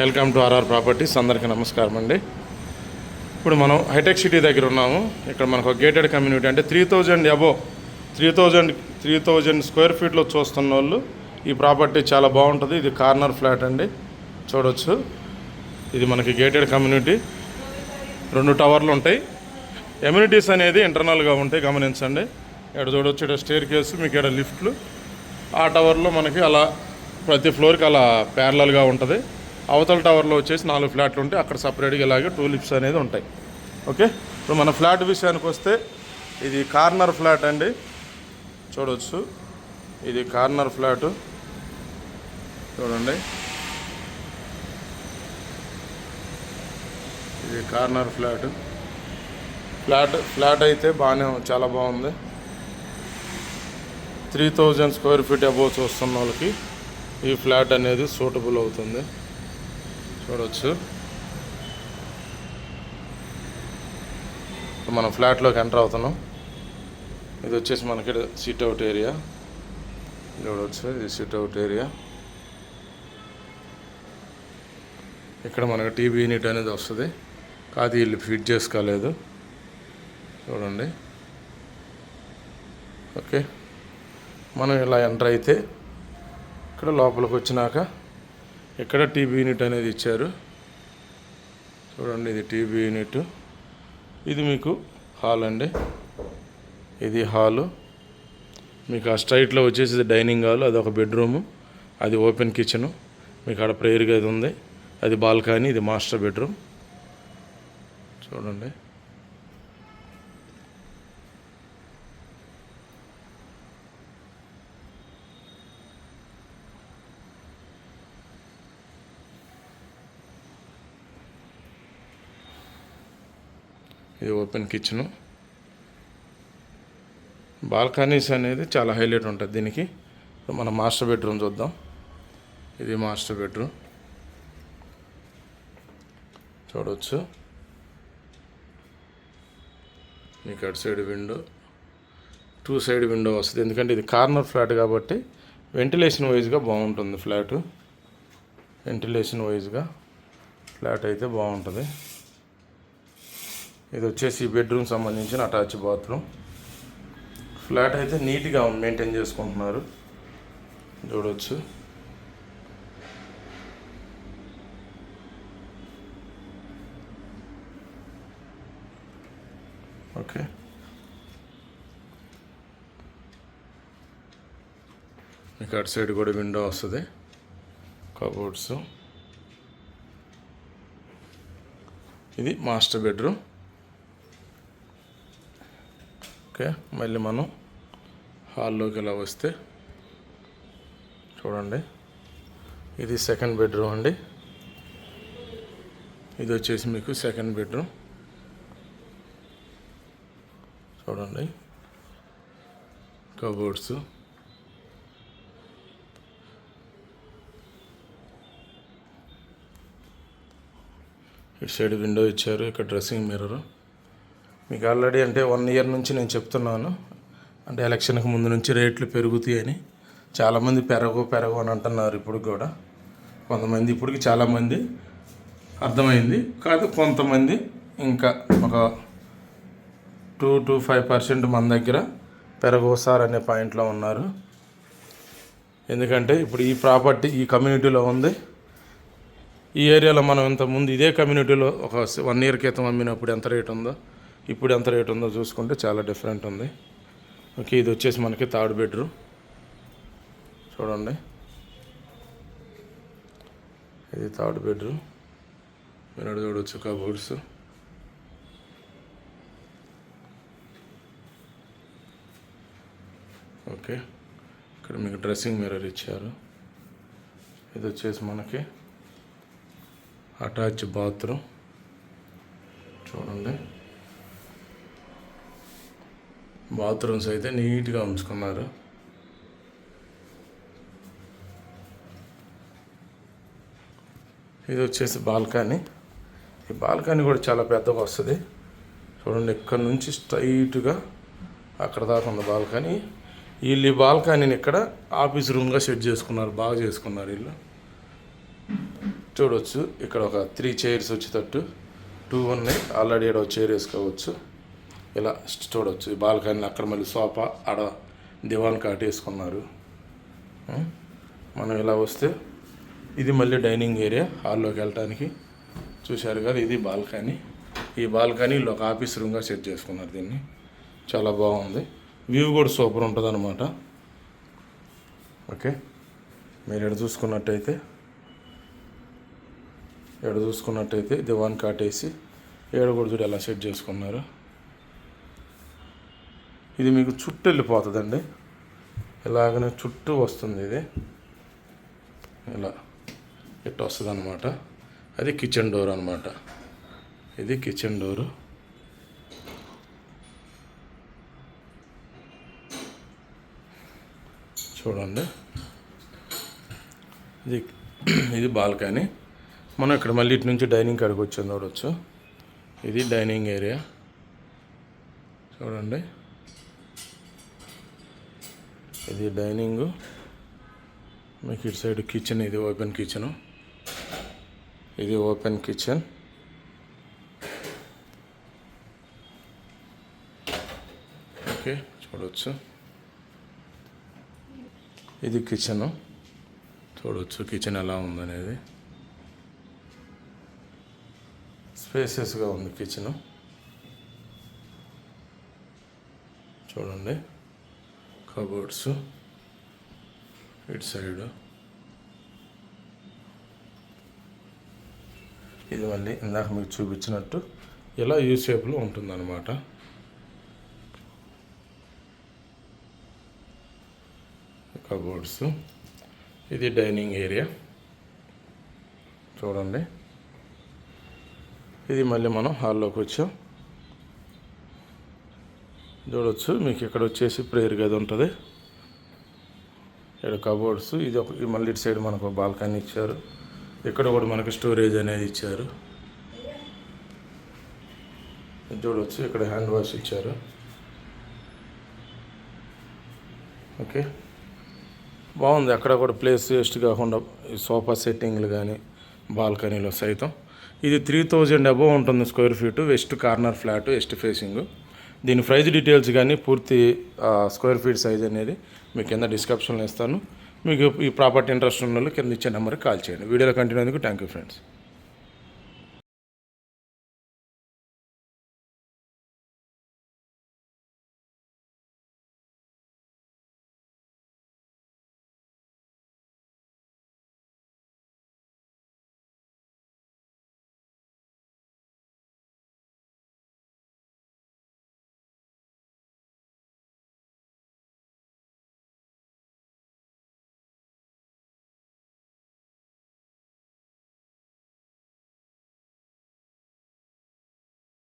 Welcome to RR properties. అందరికీ నమస్కారం అండి. ఇప్పుడు మనం హైటెక్ సిటీ దగ్గర ఉన్నాము. ఇక్కడ మనకు గేటెడ్ కమ్యూనిటీ అంటే three thousand above three thousand three thousand square ఫీట్లో చూస్తున్న వాళ్ళు ఈ ప్రాపర్టీ చాలా బాగుంటుంది. ఇది కార్నర్ ఫ్లాట్ అండి. చూడొచ్చు. ఇది మనకి గేటెడ్ కమ్యూనిటీ. రెండు టవర్లు ఉంటాయి. ఎమ్యూనిటీస్ అనేది ఇంటర్నల్గా ఉంటాయి. గమనించండి. ఇక్కడ చూడొచ్చు ఇక్కడ స్టేర్ కేసు మీకు ఇక్కడ లిఫ్ట్లు ఆ టవర్లో మనకి అలా ప్రతి ఫ్లోర్కి అలా ప్యారలల్గా ఉంటుంది. అవతల టవర్లో వచ్చేసి నాలుగు ఫ్లాట్లు ఉంటాయి అక్కడ సపరేట్గా ఇలాగే టూ లిఫ్ట్స్ అనేది ఉంటాయి. ఓకే? ఇప్పుడు మన ఫ్లాట్ విషయానికి వస్తే ఇది కార్నర్ ఫ్లాట్ అండి. చూడవచ్చు ఇది కార్నర్ ఫ్లాటు. చూడండి. ఇది కార్నర్ ఫ్లాట్. ఫ్లాట్ ఫ్లాట్ అయితే బాగానే చాలా బాగుంది. Three thousand square feet above చూస్తున్న వాళ్ళకి ఈ ఫ్లాట్ అనేది సూటబుల్ అవుతుంది. చూడవచ్చు మనం ఫ్లాట్లోకి ఎంటర్ అవుతున్నాం. ఇది వచ్చేసి మనకి సిట్ అవుట్ ఏరియా చూడవచ్చు ఇది సిట్ అవుట్ ఏరియా ఇక్కడ మనకు టీవీ యూనిట్ అనేది వస్తుంది. కాదు వీళ్ళు ఫిట్ చేసుకోలేదు. చూడండి. ఓకే. మనం ఇలా ఎంటర్ అయితే ఇక్కడ లోపలికి వచ్చినాక ఎక్కడ టీబీ యూనిట్ అనేది ఇచ్చారు? చూడండి ఇది టీబీ యూనిట్. ఇది మీకు హాల్ అండి. ఇది హాలు. మీకు ఆ స్ట్రైట్లో వచ్చేసి డైనింగ్ హాల్ అది ఒక బెడ్రూము అది ఓపెన్ కిచెను. మీకు ఆడ ప్రేయర్ గది ఉంది. అది బాల్కనీ ఇది మాస్టర్ బెడ్రూమ్. చూడండి. ఇది ఓపెన్ కిచెను. బాల్కనీస్ అనేది చాలా హైలైట్ ఉంటుంది దీనికి. మన మాస్టర్ బెడ్రూమ్ చూద్దాం. ఇది మాస్టర్ బెడ్రూమ్. చూడవచ్చు మీకు అటు side window two side window వస్తుంది. ఎందుకంటే ఇది కార్నర్ ఫ్లాట్ కాబట్టి వెంటిలేషన్ వైజ్గా బాగుంటుంది ఫ్లాట్. వెంటిలేషన్ వైజ్గా ఫ్లాట్ అయితే బాగుంటుంది. ఇది వచ్చేసి బెడ్రూమ్ సంబంధించిన అటాచ్ బాత్రూమ్. ఫ్లాట్ అయితే నీట్గా మెయింటైన్ చేసుకుంటున్నారు. చూడవచ్చు ఓకే. మీకు అటు సైడ్ కూడా విండో వస్తుంది. కబోర్డ్స్. ఇది మాస్టర్ బెడ్రూమ్. ఓకే మళ్ళీ మనం హాల్లోకి ఇలా వస్తే చూడండి. ఇది సెకండ్ బెడ్రూమ్ అండి. ఇది వచ్చేసి మీకు సెకండ్ బెడ్రూమ్ చూడండి. కబోర్డ్స్ ఇటు సైడ్ విండో ఇచ్చారు ఇక్కడ డ్రెస్సింగ్ మిర్రర్ మీకు ఆల్రెడీ అంటే వన్ ఇయర్ నుంచి నేను చెప్తున్నాను. అంటే ఎలక్షన్కి ముందు నుంచి రేట్లు పెరుగుతాయని. చాలామంది పెరగవు పెరగవు అని అంటున్నారు ఇప్పుడు కూడా. కొంతమంది ఇప్పటికి చాలామంది అర్థమైంది. కాదు కొంతమంది ఇంకా ఒక టూ టు ఫైవ్ పర్సెంట్ మన దగ్గర పెరగవు సార్ అనే పాయింట్లో ఉన్నారు. ఎందుకంటే ఇప్పుడు ఈ ప్రాపర్టీ ఈ కమ్యూనిటీలో ఉంది. ఈ ఏరియాలో మనం ఇంత ముందు ఇదే కమ్యూనిటీలో ఒక వన్ ఇయర్ క్రితం అమ్మినప్పుడు ఎంత రేట్ ఉందో ఇప్పుడు ఎంత రేట్ ఉందో చూసుకుంటే చాలా డిఫరెంట్ ఉంది. ఓకే ఇది వచ్చేసి మనకి థర్డ్ బెడ్రూమ్. చూడండి. ఇది థర్డ్ బెడ్రూమ్. మీరు చూడవచ్చు కబోర్డ్స్ ఓకే ఇక్కడ మీకు డ్రెస్సింగ్ మిర్రర్ ఇచ్చారు. ఇది వచ్చేసి మనకి అటాచ్ బాత్రూమ్. చూడండి. బాత్రూమ్స్ అయితే నీట్గా ఉంచుకున్నారు. ఇది వచ్చేసి బాల్కనీ. ఈ బాల్కనీ కూడా చాలా పెద్దగా వస్తుంది. చూడండి ఇక్కడ నుంచి స్ట్రైట్గా అక్కడ దాకా ఉంది బాల్కనీ. వీళ్ళు ఈ బాల్కనీని ఇక్కడ ఆఫీస్ రూమ్గా సెట్ చేసుకున్నారు బాగా చేసుకున్నారు వీళ్ళు. చూడవచ్చు ఇక్కడ ఒక త్రీ చైర్స్ వచ్చేటట్టు. టూ ఉన్నాయి ఆల్రెడీ ఇక్కడ ఒక చైర్ వేసుకోవచ్చు. ఇలా చూడవచ్చు ఈ బాల్కనీ అక్కడ మళ్ళీ సోఫా ఆడ దివాన్ కాట్ వేసుకున్నారు. మనం ఇలా వస్తే ఇది మళ్ళీ డైనింగ్ ఏరియా హాల్లోకి వెళ్ళటానికి. చూశారు కదా ఇది బాల్కనీ. ఈ బాల్కనీలో ఒక ఆఫీస్ రూమ్గా సెట్ చేసుకున్నారు దీన్ని. చాలా బాగుంది. వ్యూ కూడా సూపర్ ఉంటుంది అనమాట ఓకే. మీరు ఎక్కడ చూసుకున్నట్టయితే ఎక్కడ చూసుకున్నట్టయితే దివాన్ కాటేసి ఏడు కూడా చూడు ఎలా సెట్ చేసుకున్నారు. ఇది మీకు చుట్టూ వెళ్ళిపోతుందండి. ఇలాగనే చుట్టూ వస్తుంది ఇది. ఇలా ఇట్లా వస్తుంది అనమాట అది కిచెన్ డోర్ అనమాట ఇది కిచెన్ డోరు చూడండి. ఇది ఇది బాల్కనీ. మనం ఇక్కడ మళ్ళీ ఇటు నుంచి డైనింగ్ కాడికి వచ్చి చూడవచ్చు ఇది డైనింగ్ ఏరియా. చూడండి. ఇది డైనింగ్. మీకు ఇటు సైడ్ కిచెన్ ఇది ఓపెన్ కిచెను. ఇది ఓపెన్ కిచెన్. ఓకే చూడవచ్చు ఇది కిచెను. చూడవచ్చు కిచెన్ ఎలా ఉందనేది. స్పేసెస్గా ఉంది కిచెను. చూడండి. కబోర్డ్స్ ఇటు సైడ్. ఇది మళ్ళీ ఇందాక మీకు చూపించినట్టు ఇలా యూ షేప్లో ఉంటుందన్నమాట. కబోర్డ్స్. ఇది డైనింగ్ ఏరియా. చూడండి. ఇది మళ్ళీ మనం హాల్లోకి వచ్చాం. చూడవచ్చు మీకు ఇక్కడ వచ్చేసి ప్రేయర్ గది ఉంటుంది. ఇక్కడ కబోర్డ్స్ ఇది ఒక మళ్ళీ ఇటు సైడ్ మనకు బాల్కనీ ఇచ్చారు. ఇక్కడ కూడా మనకు స్టోరేజ్ అనేది ఇచ్చారు. చూడవచ్చు ఇక్కడ హ్యాండ్ వాష్ ఇచ్చారు. ఓకే. బాగుంది అక్కడ కూడా ప్లేస్ వేస్ట్ కాకుండా ఈ సోఫా సెట్టింగ్లు కానీ బాల్కనీలో సైతం. ఇది త్రీ థౌజండ్ అబోవ్ ఉంటుంది square feet west corner flat west facing దీని ప్రైజ్ డీటెయిల్స్ కానీ పూర్తి స్క్వేర్ ఫీట్ సైజ్ అనేది మీకు కింద డిస్క్రిప్షన్లో ఇస్తాను. మీకు ఈ ప్రాపర్టీ ఇంట్రెస్ట్ ఉన్న వాళ్ళు కింద ఇచ్చే నెంబర్కి కాల్ చేయండి. వీడియోలో కంటిన్యూ అందుకు థ్యాంక్ యూ ఫ్రెండ్స్.